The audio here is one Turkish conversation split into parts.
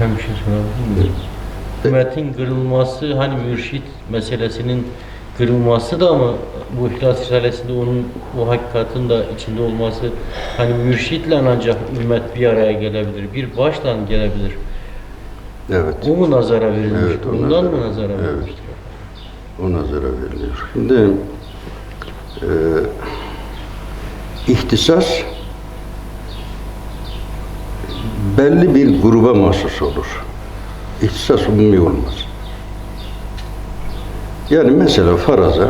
Ben bir şey sorabilir miyim? Hükümetin kırılması hani mürşit meselesinin kırılması da ama bu İhlas Risalesi'nde onun o hakikatin da içinde olması hani mürşitle ancak ümmet bir araya gelebilir. Bir başla gelebilir. Evet. O mu nazara verilmiş? Evet, o Ondan nazara- mı nazara evet. verilmiştir? O nazara veriliyor. Şimdi e, ihtisas belli bir gruba mahsus olur. İhtisas umumi olmaz. Yani mesela faraza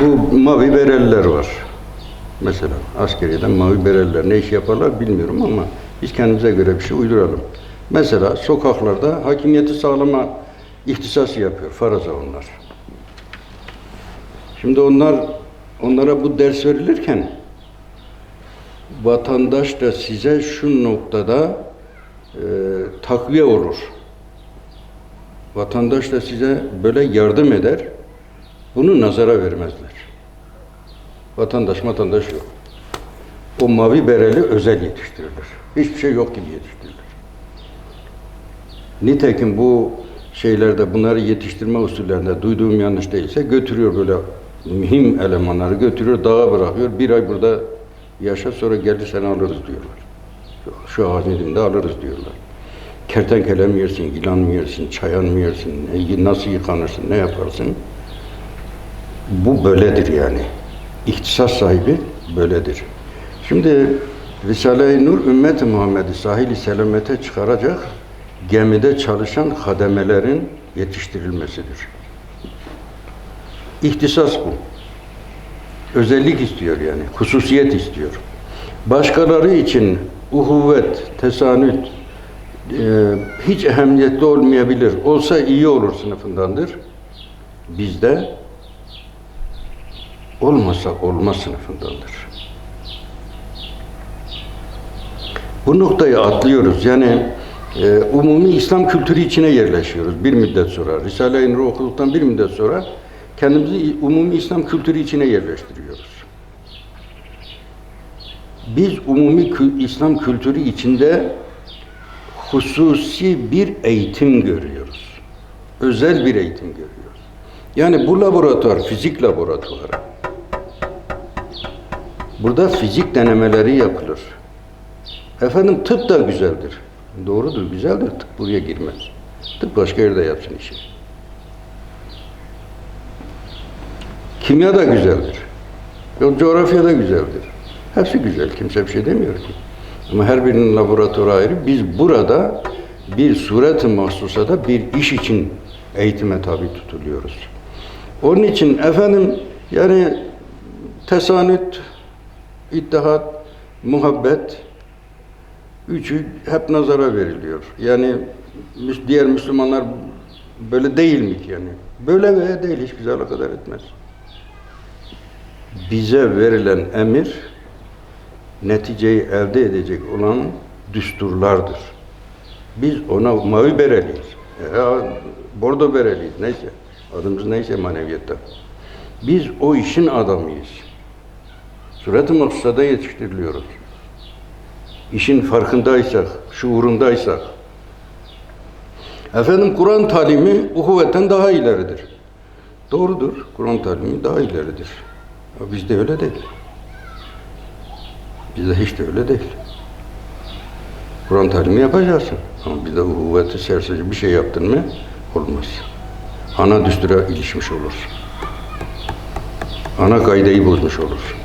bu mavi bereliler var. Mesela askeriyeden mavi bereliler ne iş yaparlar bilmiyorum ama biz kendimize göre bir şey uyduralım. Mesela sokaklarda hakimiyeti sağlama ihtisası yapıyor. Faraza onlar. Şimdi onlar onlara bu ders verilirken vatandaş da size şu noktada e, takviye olur. Vatandaş da size böyle yardım eder. Bunu nazara vermezler. Vatandaş vatandaş yok. O mavi bereli özel yetiştirilir. Hiçbir şey yok gibi yetiştirilir. Nitekim bu şeylerde bunları yetiştirme usullerinde duyduğum yanlış değilse götürüyor böyle mühim elemanları götürüyor dağa bırakıyor. Bir ay burada yaşa sonra gelir seni alırız diyorlar. Şu, dibinde alırız diyorlar. Kertenkele mi yersin, yılan mı yersin, çayan mı yersin, nasıl yıkanırsın, ne yaparsın? Bu böyledir yani. İhtisas sahibi böyledir. Şimdi Risale-i Nur ümmeti Muhammed'i sahili selamete çıkaracak gemide çalışan hademelerin yetiştirilmesidir. İhtisas bu. Özellik istiyor yani, hususiyet istiyor. Başkaları için uhuvvet, tesanüt e, hiç ehemmiyetli olmayabilir. Olsa iyi olur sınıfındandır. Bizde olmasa olmaz sınıfındandır. Bu noktayı atlıyoruz. Yani e, umumi İslam kültürü içine yerleşiyoruz bir müddet sonra. Risale-i Nur okuduktan bir müddet sonra kendimizi umumi İslam kültürü içine yerleştiriyoruz. Biz umumi kü- İslam kültürü içinde hususi bir eğitim görüyoruz. Özel bir eğitim görüyoruz. Yani bu laboratuvar, fizik laboratuvarı. Burada fizik denemeleri yapılır. Efendim tıp da güzeldir. Doğrudur, güzeldir. Tıp buraya girmez. Tıp başka yerde yapsın işi. Kimya da güzeldir. Coğrafya da güzeldir. Hepsi güzel. Kimse bir şey demiyor ki. Ama her birinin laboratuvarı ayrı. Biz burada bir suret-i mahsusada bir iş için eğitime tabi tutuluyoruz. Onun için efendim yani tesanüt, ittihat, muhabbet üçü hep nazara veriliyor. Yani diğer Müslümanlar böyle değil mi yani? Böyle veya değil hiç bize alakadar etmez. Bize verilen emir neticeyi elde edecek olan düsturlardır. Biz ona mavi bereliyiz. Ya, bordo bereliyiz neyse. Adımız neyse maneviyatta. Biz o işin adamıyız. Surat-ı mahsusada yetiştiriliyoruz. İşin farkındaysak, şuurundaysak. Efendim Kur'an talimi uhuvvetten daha ileridir. Doğrudur. Kur'an talimi daha ileridir. Bizde öyle değil. Bizde hiç de öyle değil. Kur'an talimi yapacaksın. Ama bir de uhuvveti serserici bir şey yaptın mı olmaz. Ana düstura ilişmiş olursun. Ana kaideyi bozmuş olursun.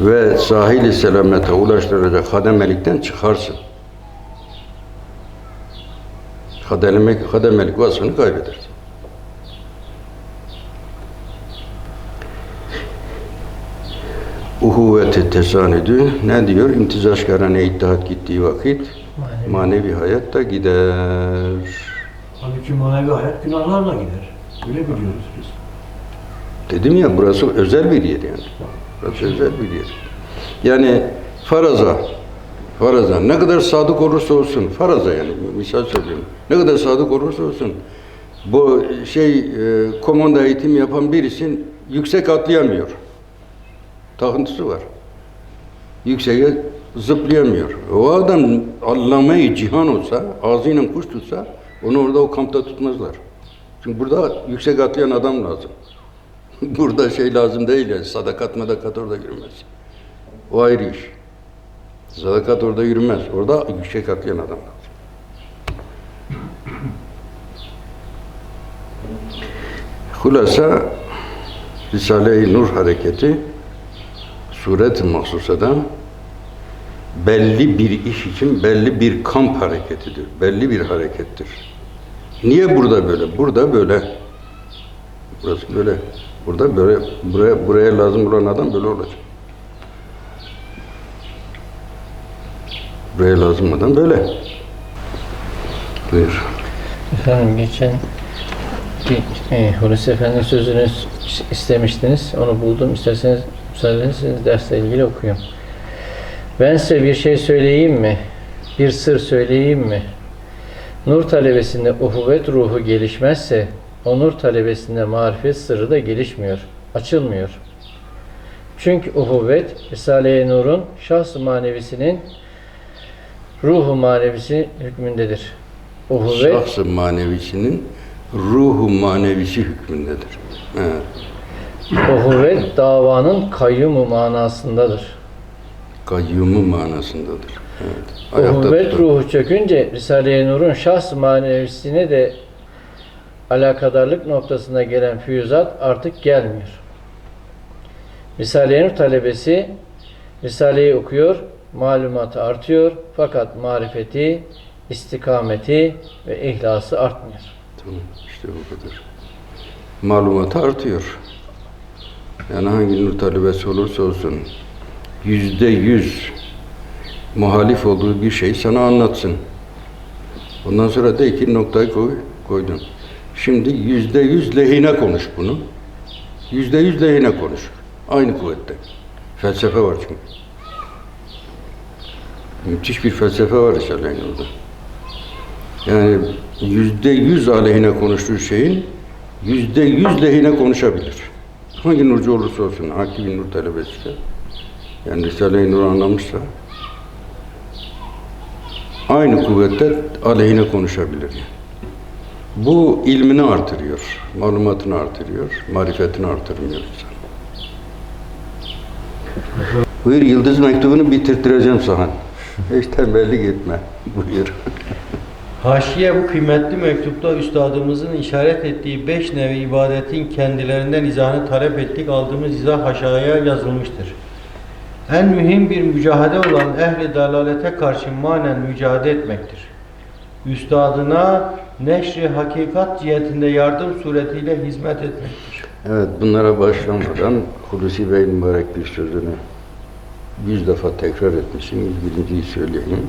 Ve sahili selamete ulaştıracak hademelikten çıkarsın. Hademelik, hademelik vasfını kaybedersin. Uhuvveti tesanüdü ne diyor? İmtizaşkarane ittihat gittiği vakit Manevi. manevi hayat da gider. Halbuki manevi hayat günahlarla gider. Öyle biliyoruz biz. Dedim ya burası özel bir yer yani. Burası özel bir yer. Yani faraza, faraza ne kadar sadık olursa olsun, faraza yani misal söylüyorum. Ne kadar sadık olursa olsun bu şey e, komanda eğitim yapan birisi yüksek atlayamıyor. Takıntısı var. Yükseğe Zıplayamıyor. O adam allame cihan olsa, ağzıyla kuş tutsa, onu orada o kampta tutmazlar. Çünkü burada yüksek atlayan adam lazım. burada şey lazım değil yani, sadakat madakat orada yürümez. O ayrı iş. Sadakat orada yürümez. Orada yüksek atlayan adam lazım. Hulasa Risale-i Nur hareketi suret-i belli bir iş için belli bir kamp hareketidir. Belli bir harekettir. Niye burada böyle? Burada böyle. Burası böyle. Burada böyle. Buraya, buraya lazım olan adam böyle olacak. Buraya lazım adam böyle. Buyur. Efendim geçen bir e, Hulusi Efendi sözünü istemiştiniz. Onu buldum. İsterseniz müsaade ederseniz dersle ilgili okuyayım. Ben size bir şey söyleyeyim mi? Bir sır söyleyeyim mi? Nur talebesinde uhuvvet ruhu gelişmezse o nur talebesinde marifet sırrı da gelişmiyor, açılmıyor. Çünkü uhuvvet Risale-i Nur'un şahs-ı manevisinin ruhu manevisi hükmündedir. Uhuvvet Şahs-ı manevisinin ruhu manevisi hükmündedir. Evet. Uhuvvet davanın kayyumu manasındadır. Kayyumu manasındadır. Evet. Uhuvvet tutar. ruhu çökünce Risale-i Nur'un şahs manevisine de alakadarlık noktasına gelen füyüzat artık gelmiyor. Risale-i Nur talebesi Risale'yi okuyor, malumatı artıyor fakat marifeti, istikameti ve ihlası artmıyor. Tamam, işte bu kadar. Malumatı artıyor. Yani hangi nur talebesi olursa olsun yüzde yüz muhalif olduğu bir şey sana anlatsın. Ondan sonra de ki noktayı koy, koydun. Şimdi yüzde yüz lehine konuş bunu. Yüzde yüz lehine konuş. Aynı kuvvette. Felsefe var çünkü. Müthiş bir felsefe var Risale-i Nur'da. Yani yüzde yüz aleyhine konuştuğu şeyin yüzde yüz lehine konuşabilir. Hangi nurcu olursa olsun, bir nur talebesi yani Risale-i Nur anlamışsa, aynı kuvvette aleyhine konuşabilir. Yani. Bu ilmini artırıyor, malumatını artırıyor, marifetini artırmıyor insan. Buyur Yıldız mektubunu bitirttireceğim sana. Hiç tembellik etme. Buyur. Haşiye bu kıymetli mektupta üstadımızın işaret ettiği beş nevi ibadetin kendilerinden izahını talep ettik. Aldığımız izah aşağıya yazılmıştır. En mühim bir mücadele olan ehli dalalete karşı manen mücadele etmektir. Üstadına neşri hakikat cihetinde yardım suretiyle hizmet etmektir. Evet, bunlara başlamadan Hulusi Bey'in mübarek bir sözünü yüz defa tekrar etmişim. Birinciyi söyleyeyim.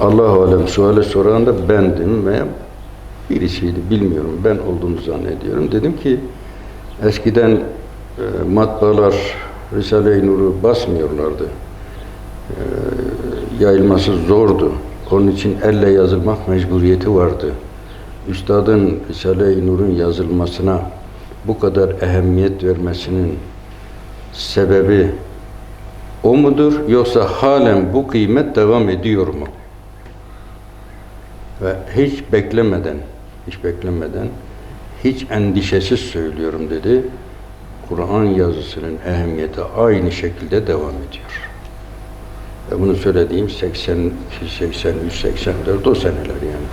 Allah-u Alem suale soran da bendim veya birisiydi bilmiyorum. Ben olduğumu zannediyorum. Dedim ki eskiden e, matbaalar Risale-i Nur'u basmıyorlardı. E, yayılması zordu. Onun için elle yazılmak mecburiyeti vardı. Üstadın Risale-i Nur'un yazılmasına bu kadar ehemmiyet vermesinin sebebi o mudur yoksa halen bu kıymet devam ediyor mu? Ve hiç beklemeden, hiç beklemeden, hiç endişesiz söylüyorum dedi. Kur'an yazısının ehemmiyeti aynı şekilde devam ediyor. Ve bunu söylediğim 82, 83, 84 o seneler yani.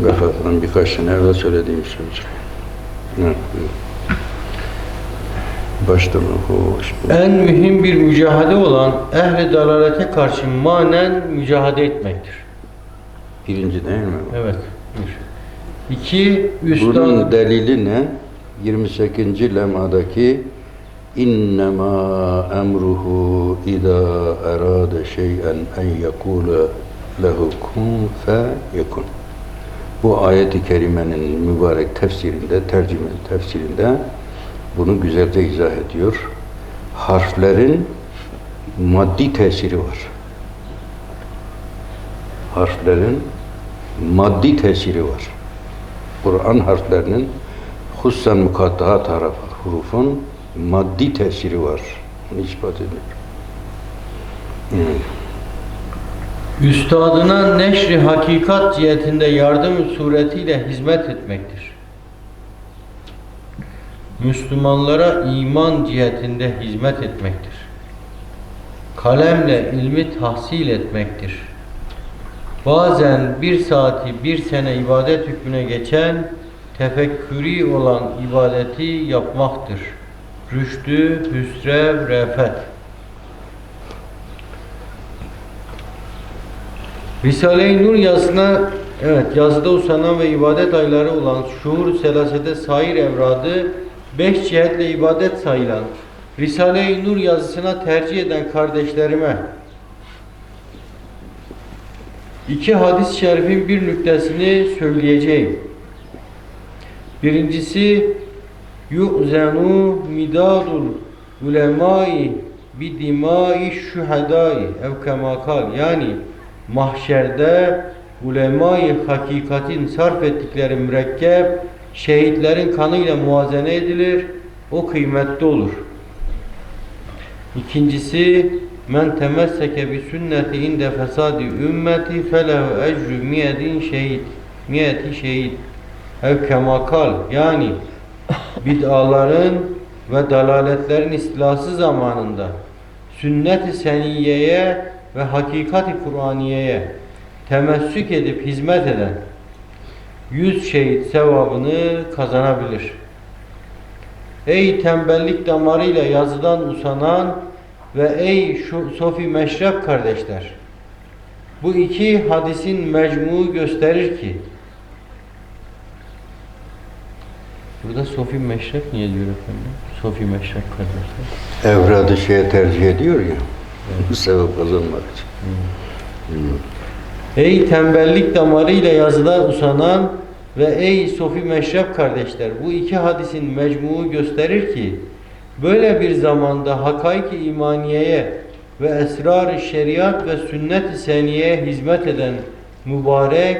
Vefatından birkaç sene evvel söylediğim söz. Evet. Baştan hoş. En mühim bir mücadele olan ehli dalalete karşı manen mücadele etmektir. Birinci değil mi? Evet. bir. İki, üstad... Bunun delili ne? 28. lemadaki innema emruhu ida erade şey'en en yekule lehu kun fe yekun. Bu ayet-i kerimenin mübarek tefsirinde, tercüme tefsirinde bunu güzelce izah ediyor. Harflerin maddi tesiri var. Harflerin maddi tesiri var. Kur'an harflerinin hususen mukattaha tarafı hurufun maddi tesiri var. Bunu ispat ediyor. Üstadına neşri hakikat cihetinde yardım suretiyle hizmet etmektir. Müslümanlara iman cihetinde hizmet etmektir. Kalemle ilmi tahsil etmektir. Bazen bir saati bir sene ibadet hükmüne geçen tefekkürü olan ibadeti yapmaktır. Rüştü, hüsrev, refet. Risale-i Nur yazısına evet yazıda usanan ve ibadet ayları olan şuur selasete sair evradı beş cihetle ibadet sayılan Risale-i Nur yazısına tercih eden kardeşlerime iki hadis-i şerifin bir nüktesini söyleyeceğim. Birincisi yu'zenu midadul ulemai bi dimai şuhedai ev kema kal yani mahşerde ulemayı hakikatin sarf ettikleri mürekkep şehitlerin kanıyla muazene edilir. O kıymetli olur. İkincisi men temesseke bi sünneti inde fesadi ümmeti felehu ecru miyedin şehit miyeti şehit ev kemakal yani bid'aların ve dalaletlerin istilası zamanında sünnet-i seniyeye ve hakikat-i Kur'aniye'ye temessük edip hizmet eden yüz şehit sevabını kazanabilir. Ey tembellik damarıyla yazıdan usanan ve ey şu Sofi Meşrep kardeşler! Bu iki hadisin mecmuu gösterir ki Burada Sofi Meşrep niye diyor efendim? Sofi Meşrep kardeşler. Evradı şeye tercih ediyor ya. Sevap kazanmak için. Ey tembellik damarıyla yazıda usanan ve ey Sofi Meşrep kardeşler bu iki hadisin mecmuu gösterir ki böyle bir zamanda hakaik-i imaniyeye ve esrar-ı şeriat ve sünnet-i seniyeye hizmet eden mübarek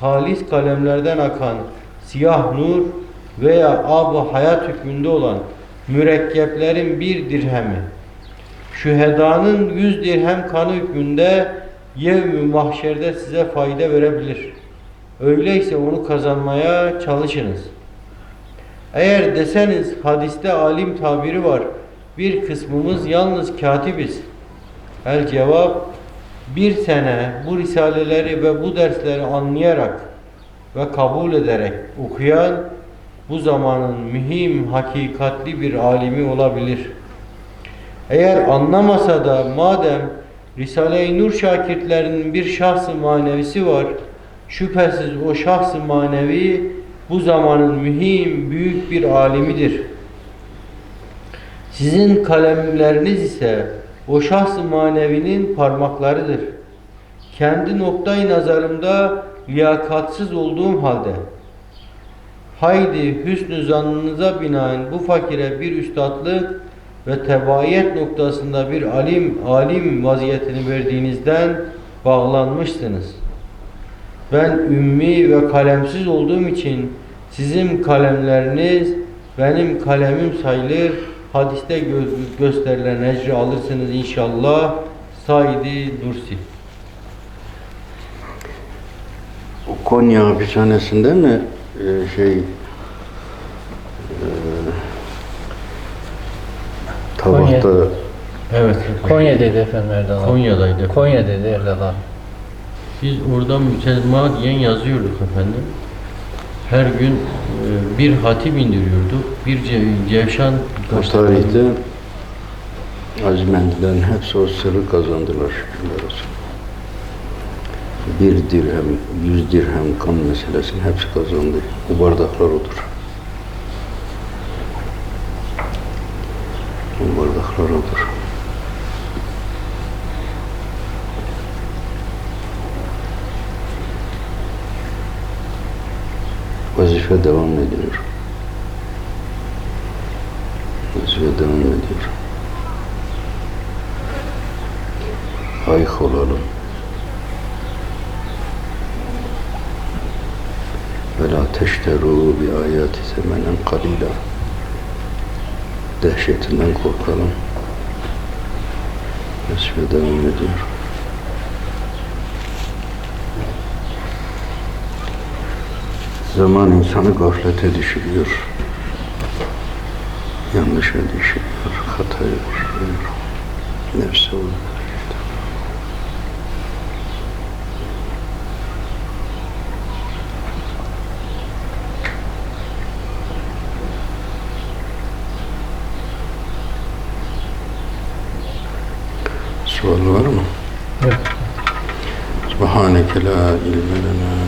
halis kalemlerden akan siyah nur veya ab hayat hükmünde olan mürekkeplerin bir dirhemi şühedanın yüz dirhem kanı hükmünde yevmi mahşerde size fayda verebilir. Öyleyse onu kazanmaya çalışınız. Eğer deseniz hadiste alim tabiri var. Bir kısmımız yalnız katibiz. El cevap bir sene bu risaleleri ve bu dersleri anlayarak ve kabul ederek okuyan bu zamanın mühim, hakikatli bir alimi olabilir. Eğer anlamasa da madem Risale-i Nur şakirtlerinin bir şahsı manevisi var, şüphesiz o şahsı manevi bu zamanın mühim, büyük bir alimidir. Sizin kalemleriniz ise o şahsı manevinin parmaklarıdır. Kendi noktayı nazarımda liyakatsız olduğum halde haydi hüsnü zannınıza binaen bu fakire bir üstadlık ve tebaiyet noktasında bir alim alim vaziyetini verdiğinizden bağlanmışsınız. Ben ümmi ve kalemsiz olduğum için sizin kalemleriniz benim kalemim sayılır. Hadiste gö- gösterilen ecri alırsınız inşallah. Saidi Nursi. O Konya hapishanesinde mi e, şey e, tabakta Evet. Konya dedi efendim Erdal abi. Konya'daydı. Konya dedi Erdal abi. Biz orada mütemadiyen yazıyorduk efendim. Her gün e, bir hatip indiriyorduk. Bir ce- cevşan o tarihte Azimendilerin hepsi o sırrı kazandılar şükürler olsun. Bir dirhem, yüz dirhem kan meselesini hepsi kazandı. Bu bardaklar odur. Bu bardaklar odur. Vazife devam ediyor. Vazife devam ediyor. Ayık olalım. Ve la teşteru bi ayati semenen kalila. Dehşetinden korkalım. Keşfe devam ediyor. Zaman insanı gaflete düşürüyor. Yanlışa düşürüyor, hataya düşürüyor. Nefse uyuyor. Sual var mı? Yok. Subhaneke la ilme lena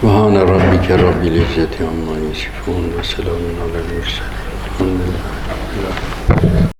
Subhane rabbike rabbil izzeti amma yasifun ve selamun alel murselin. Elhamdülillahi.